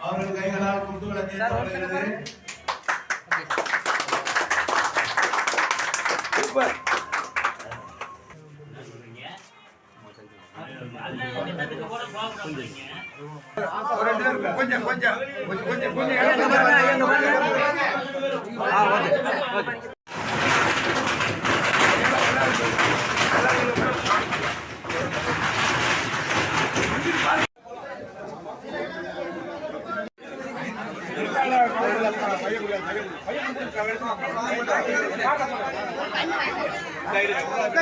அவர்கள் கைகளால் குண்டுகளை தேர்ந்தப்படுகிறது கொஞ்சம் கொஞ்சம் கொஞ்சம் கொஞ்சம்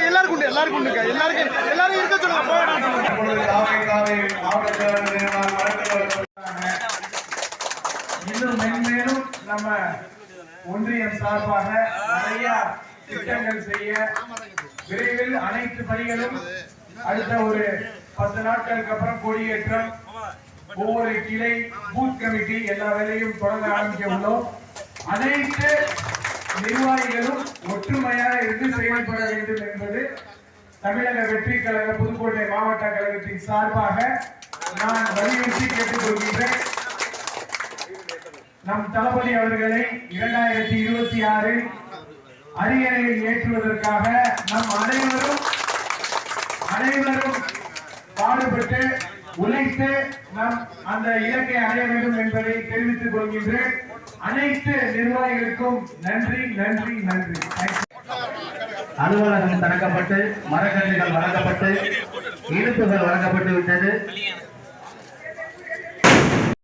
எல்லாருக்கும் உண்டு எல்லாருக்கும் உண்டுங்க எல்லாருக்கும் எல்லாரும் இருக்க சொல்லுங்க இன்னும் மென்மேலும் நம்ம ஒன்றியம் சார்பாக நிறைய திட்டங்கள் செய்ய விரைவில் அனைத்து பணிகளும் அடுத்த ஒரு பத்து நாட்களுக்கு அப்புறம் கொடியேற்றம். ஒவ்வொரு கிளை பூத் கமிட்டி எல்லா வேலையும் தொடங்க ஆரம்பிக்க உள்ளோம். அனைத்து நிர்வாகிகளும் ஒற்றுமையாக இருந்து செயல்பட வேண்டும் என்பது தமிழக வெற்றி கழக புதுக்கோட்டை மாவட்ட கழகத்தின் சார்பாக நான் வலியுறுத்தி கேட்டுக்கொள்கின்றேன். நம் தளபதி அவர்களை இரண்டாயிரத்தி இருபத்தி ஆறில் அரியணையில் ஏற்றுவதற்காக நம் அனைவரும் அனைவரும் உழைத்து நம் அந்த இலக்கை அடைய வேண்டும் என்பதை தெரிவித்துக் கொள்கின்றேன். அனைத்து நிர்வாகிகளுக்கும் நன்றி நன்றி நன்றி. அலுவலகம் திறக்கப்பட்டு மரக்கன்றுகள் வழங்கப்பட்டு இனிப்புகள் வழங்கப்பட்டு விட்டது.